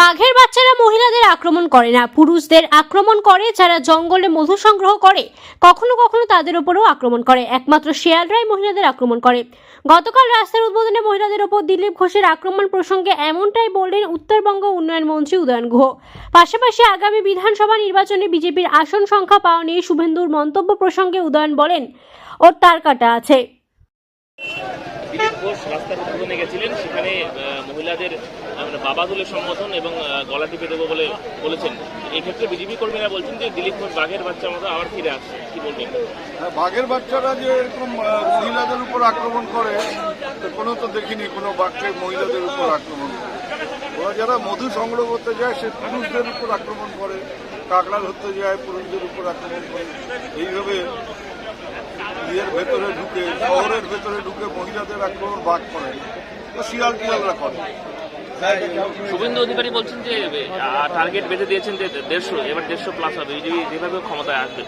বাঘের বাচ্চারা মহিলাদের আক্রমণ করে না, পুরুষদের আক্রমণ করে, যারা জঙ্গলে মধু সংগ্রহ করে, কখনো কখনো তাদের উপরেও আক্রমণ করে। একমাত্র শেয়ালরাই মহিলাদের আক্রমণ করে। গতকাল রাস্তার উদ্বোধনে মহিলাদের ওপর দিলীপ ঘোষের আক্রমণ প্রসঙ্গে এমনটাই বললেন উত্তরবঙ্গ উন্নয়ন মন্ত্রী উদয়ন গুহ পাশাপাশি আগামী বিধানসভা নির্বাচনে বিজেপির আসন সংখ্যা পাওয়া নিয়ে শুভেন্দুর মন্তব্য প্রসঙ্গে উদয়ন বলেন, ওর তার কাটা আছে। ঘোষ রাস্তার উদ্বোধনে গেছিলেন। সেখানে মহিলাদের মানে বাবা তুলে সম্বোধন এবং গলা টিপে দেবো বলে বলেছেন। এক্ষেত্রে বিজেপি কর্মীরা বলছেন যে দিলীপ ঘোষ বাঘের বাচ্চার মতো আবার ফিরে আসছে। কি বলবেন? হ্যাঁ, বাঘের বাচ্চারা যে এরকম মহিলাদের উপর আক্রমণ করে কোনো তো দেখিনি কোনো বাঘকে মহিলাদের উপর আক্রমণ করে। ওরা যারা মধু সংগ্রহ করতে যায় সে পুরুষদের উপর আক্রমণ করে কাকড়া ধরতে যায় পুরুষদের উপর আক্রমণ করে। এইভাবে ইয়ের ভেতরে ঢুকে, শহরের ভেতরে ঢুকে মহিলাদের আক্রমণ ভাগ করে শিয়াল টিয়ালরা করে। শুভেন্দু অধিকারী বলছেন যে টার্গেট বেঁধে দিয়েছেন যে দেড়শো, এবার দেড়শো প্লাস হবে। যেভাবে ক্ষমতায় আসবে।